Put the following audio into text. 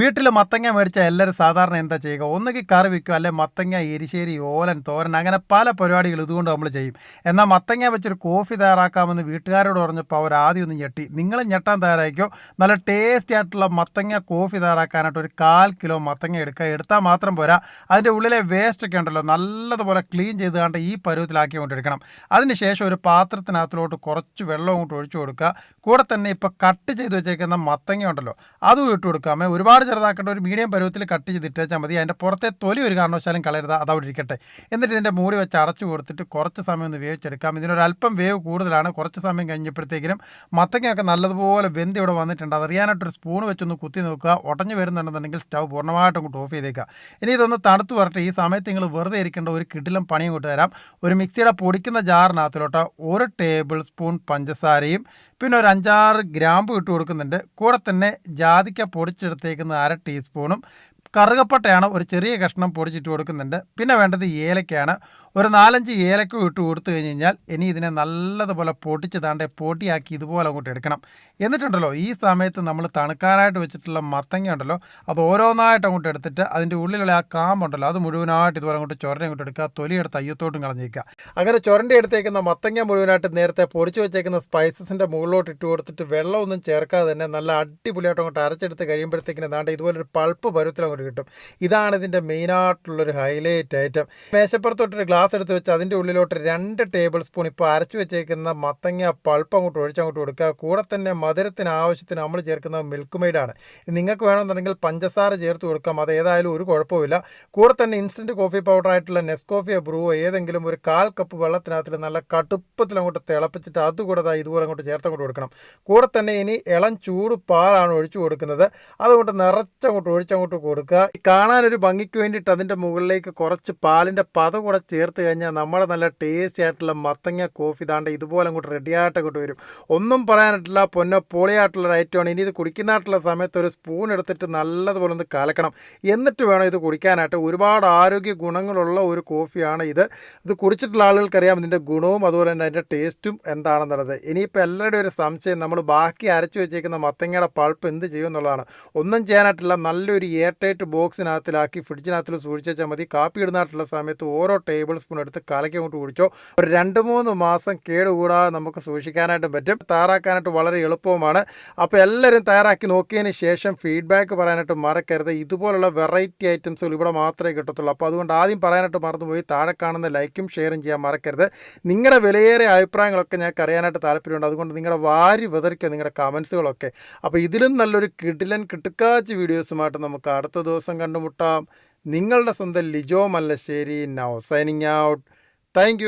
വീട്ടിൽ മത്തങ്ങ മേടിച്ചാൽ എല്ലാവരും സാധാരണ എന്താ ചെയ്യുക? ഒന്നുകിൽ കറി വെക്കും അല്ലെങ്കിൽ മത്തങ്ങ എരിശ്ശേരി ഓലൻ തോരൻ അങ്ങനെ പല പരിപാടികൾ ഇതുകൊണ്ട് നമ്മൾ ചെയ്യും. എന്നാൽ മത്തങ്ങ വെച്ചൊരു കോഫി തയ്യാറാക്കാമെന്ന് വീട്ടുകാരോട് പറഞ്ഞപ്പോൾ അവർ ആദ്യം ഒന്ന് ഞെട്ടി. നിങ്ങൾ ഞെട്ടാൻ തയ്യാറായിക്കോ നല്ല ടേസ്റ്റി ആയിട്ടുള്ള മത്തങ്ങ കോഫി തയ്യാറാക്കാനായിട്ട് ഒരു കാൽ കിലോ മത്തങ്ങ എടുക്കുക. എടുത്താൽ മാത്രം പോരാ. അതിന്റെ ഉള്ളിലെ വേസ്റ്റ് ഒക്കെ ഉണ്ടല്ലോ നല്ലതുപോലെ ക്ലീൻ ചെയ്ത് കണ്ട് ഈ പരുവത്തിലാക്കി കൊണ്ടെടുക്കണം അതിനുശേഷം ഒരു പാത്രത്തിനകത്തിലോട്ട് കുറച്ച് വെള്ളം അങ്ങോട്ട് ഒഴിച്ചു കൊടുക്കുക. കൂടെ തന്നെ ഇപ്പോൾ കട്ട് ചെയ്ത് വെച്ചേക്കുന്ന മത്തങ്ങ ഉണ്ടല്ലോ അതും ഇട്ട് കൊടുക്കാമേ. ഒരുപാട് ചെറുതാക്കേണ്ട ഒരു മീഡിയം പരുവത്തിൽ കട്ട് ചെയ്ത് വെച്ചാൽ മതി. അതിന്റെ പുറത്തെ തൊലി ഒരു കാരണവശാലും കളയരുത്. അതവിടെ ഇരിക്കട്ടെ. എന്നിട്ട് ഇതിന്റെ മൂടി വെച്ച് അടച്ചു കൊടുത്തിട്ട് കുറച്ച് സമയം ഒന്ന് വേവിച്ചെടുക്കാം. ഇതിനൊരല്പം വേവ് കൂടുതലാണ്. കുറച്ച് സമയം കഴിഞ്ഞപ്പോഴത്തേക്കിനും മത്തങ്ങയൊക്കെ നല്ലതുപോലെ വെന്ത് ഇവിടെ വന്നിട്ടുണ്ട്. അതറിയാനായിട്ടൊരു സ്പൂൺ വെച്ചൊന്ന് കുത്തി നോക്കുക. ഉടഞ്ഞു വരുന്നുണ്ടെന്നുണ്ടെങ്കിൽ സ്റ്റവ് പൂർണമായിട്ടും അങ്ങോട്ട് ഓഫ് ചെയ്തേക്കുക. ഇനി ഇതൊന്ന് തണുത്ത് വരട്ടെ. ഈ സമയത്ത് നിങ്ങൾ വെറുതെ ഇരിക്കേണ്ട ഒരു കിഡിലും പണിയും കൊണ്ടുവരാം ഒരു മിക്സിയുടെ പൊടിക്കുന്ന ജാറിനകത്തിലോട്ട് ഒരു ടേബിൾ സ്പൂൺ പഞ്ചസാരയും പിന്നെ ഒരു അഞ്ചാറ് ഗ്രാമ്പ് ഇട്ട് കൊടുക്കുന്നുണ്ട്. കൂടെ തന്നെ ജാതിക്ക പൊടിച്ചെടുത്തേക്കുന്ന അര ടീസ്പൂണും കറുകപ്പട്ടയാണ് ഒരു ചെറിയ കഷ്ണം പൊടിച്ചിട്ട് കൊടുക്കുന്നുണ്ട്. പിന്നെ വേണ്ടത് ഏലക്കയാണ്. ഒരു നാലഞ്ച് ഏലക്ക ഇട്ട് കൊടുത്തു കഴിഞ്ഞ് കഴിഞ്ഞാൽ ഇനി ഇതിനെ നല്ലതുപോലെ പൊട്ടിച്ച് താണ്ടെ പൊട്ടിയാക്കി ഇതുപോലെ അങ്ങോട്ട് എടുക്കണം. എന്നിട്ടുണ്ടല്ലോ ഈ സമയത്ത് നമ്മൾ തണുക്കാനായിട്ട് വെച്ചിട്ടുള്ള മത്തങ്ങ ഉണ്ടല്ലോ അത് ഓരോന്നായിട്ട് അങ്ങോട്ട് എടുത്തിട്ട് അതിന്റെ ഉള്ളിലുള്ള ആ കാമ്പുണ്ടല്ലോ അത് മുഴുവനായിട്ട് ഇതുപോലെ അങ്ങോട്ട് ചൊരനെ അങ്ങോട്ട് എടുക്കുക തൊലിയെടുത്ത് അയ്യത്തോട്ടും കളഞ്ഞേക്കുക. അങ്ങനെ ചൊരന്റെ എടുത്തേക്കുന്ന മത്തങ്ങ മുഴുവനായിട്ട് നേരത്തെ പൊടിച്ച് വെച്ചേക്കുന്ന സ്പൈസസിന്റെ മുകളിലോട്ട് ഇട്ട് കൊടുത്തിട്ട് വെള്ളമൊന്നും ചേർക്കാതെ തന്നെ നല്ല അടിപൊളിയായിട്ട് അങ്ങോട്ട് അരച്ചെടുത്ത് കഴിയുമ്പോഴത്തേക്കിന് താണ്ടെ ഇതുപോലൊരു പൾപ്പ് പരുവത്തിൽ അങ്ങോട്ട് കിട്ടും. ഇതാണ് ഇതിന്റെ മെയിനായിട്ടുള്ളൊരു ഹൈലൈറ്റ് ഐറ്റം മേശപ്പുറത്തോട്ടൊരു ഗ്ലാസ് എടുത്ത് വെച്ച് അതിന്റെ ഉള്ളിലോട്ട് രണ്ട് ടേബിൾ സ്പൂൺ ഇപ്പോൾ അരച്ചു വെച്ചേക്കുന്ന മത്തങ്ങ പൾപ്പ് അങ്ങോട്ട് ഒഴിച്ചങ്ങോട്ട് കൊടുക്കുക. കൂടെ തന്നെ മധുരത്തിന് ആവശ്യത്തിന് നമ്മൾ ചേർക്കുന്ന മിൽക്ക് മെയ്ഡാണ് നിങ്ങൾക്ക് വേണമെന്നുണ്ടെങ്കിൽ പഞ്ചസാര ചേർത്ത് കൊടുക്കാം. അത് ഏതായാലും ഒരു കുഴപ്പമില്ല കൂടെ തന്നെ ഇൻസ്റ്റന്റ് കോഫി പൗഡർ ആയിട്ടുള്ള നെസ്കോഫിയോ ബ്രൂവോ ഏതെങ്കിലും ഒരു കാൽ കപ്പ് വെള്ളത്തിനകത്തിൽ നല്ല കടുപ്പത്തിൽ അങ്ങോട്ട് തിളപ്പിച്ചിട്ട് അതുകൂടെ ഇതുപോലെ അങ്ങോട്ട് ചേർത്ത് അങ്ങോട്ട് കൊടുക്കണം. കൂടെ തന്നെ ഇനി ഇളം ചൂട് പാലാണ് ഒഴിച്ചു കൊടുക്കുന്നത്. അതുകൊണ്ട് നിറച്ചങ്ങോട്ട് ഒഴിച്ചങ്ങോട്ട് കൊടുക്കുക. കാണാനൊരു ഭംഗിക്ക് വേണ്ടിയിട്ട് അതിന്റെ മുകളിലേക്ക് കുറച്ച് പാലിന്റെ പത കൂടെ ചേർത്ത് കഴിഞ്ഞാൽ നമ്മുടെ നല്ല ടേസ്റ്റി ആയിട്ടുള്ള മത്തങ്ങ കോഫി ദാണ്ട് ഇതുപോലെ അങ്ങോട്ട് റെഡിയായിട്ട് അങ്ങോട്ട് വരും. ഒന്നും പറയാനായിട്ടില്ല പൊന്നോ പൊളിയായിട്ടുള്ള ഐറ്റമാണ് ഇനി ഇത് കുടിക്കുന്നതായിട്ടുള്ള സമയത്ത് ഒരു സ്പൂൺ എടുത്തിട്ട് നല്ലതുപോലെ ഒന്ന് കലക്കണം. എന്നിട്ട് വേണം ഇത് കുടിക്കാനായിട്ട്. ഒരുപാട് ആരോഗ്യ ഗുണങ്ങളുള്ള ഒരു കോഫിയാണ് ഇത്. ഇത് കുടിച്ചിട്ടുള്ള ആളുകൾക്കറിയാം ഇതിന്റെ ഗുണവും അതുപോലെ തന്നെ അതിന്റെ ടേസ്റ്റും എന്താണെന്നുള്ളത്. ഇനിയിപ്പോൾ എല്ലാവരുടെയും ഒരു സംശയം നമ്മൾ ബാക്കി അരച്ചു വെച്ചേക്കുന്ന മത്തങ്ങയുടെ പൾപ്പ് എന്ത് ചെയ്യും എന്നുള്ളതാണ്. ഒന്നും ചെയ്യാനായിട്ടില്ല നല്ലൊരു എയർ ടൈറ്റ് ബോക്സിനകത്തിലാക്കി ഫ്രിഡ്ജിനകത്തിൽ സൂക്ഷിച്ചാൽ മതി. കാപ്പി ഇടുന്നതായിട്ടുള്ള സമയത്ത് ഓരോ ടേബിൾ സ്പൂൺ എടുത്ത് കലക്കി അങ്ങോട്ട് കുടിച്ചോ. ഒരു രണ്ട് മൂന്ന് മാസം കേടുകൂടാതെ നമുക്ക് സൂക്ഷിക്കാനായിട്ട് പറ്റും. തയ്യാറാക്കാനായിട്ട് വളരെ എളുപ്പവുമാണ്. അപ്പോൾ എല്ലാവരും തയ്യാറാക്കി നോക്കിയതിന് ശേഷം ഫീഡ്ബാക്ക് പറയാനായിട്ട് മറക്കരുത്. ഇതുപോലുള്ള വെറൈറ്റി ഐറ്റംസുകൾ ഇവിടെ മാത്രമേ കിട്ടത്തുള്ളൂ. അപ്പോൾ അതുകൊണ്ട് ആദ്യം പറയാനായിട്ട് മറന്നുപോയി. താഴെ കാണുന്ന ലൈക്കും ഷെയറും ചെയ്യാൻ മറക്കരുത്. നിങ്ങളുടെ വിലയേറിയ അഭിപ്രായങ്ങളൊക്കെ ഞങ്ങൾക്ക് അറിയാനായിട്ട് താല്പര്യമുണ്ട്. അതുകൊണ്ട് നിങ്ങളുടെ വാരി വിതറിക്കുക നിങ്ങളുടെ കമൻസുകളൊക്കെ അപ്പോൾ ഇതിലും നല്ലൊരു കിടിലൻ കിട്ടുക്കാച്ച് വീഡിയോസുമായിട്ട് നമുക്ക് അടുത്ത ദിവസം കണ്ടുമുട്ടാം. നിങ്ങളുടെ സ്വന്തം Lijo Mallassery. Now signing out thank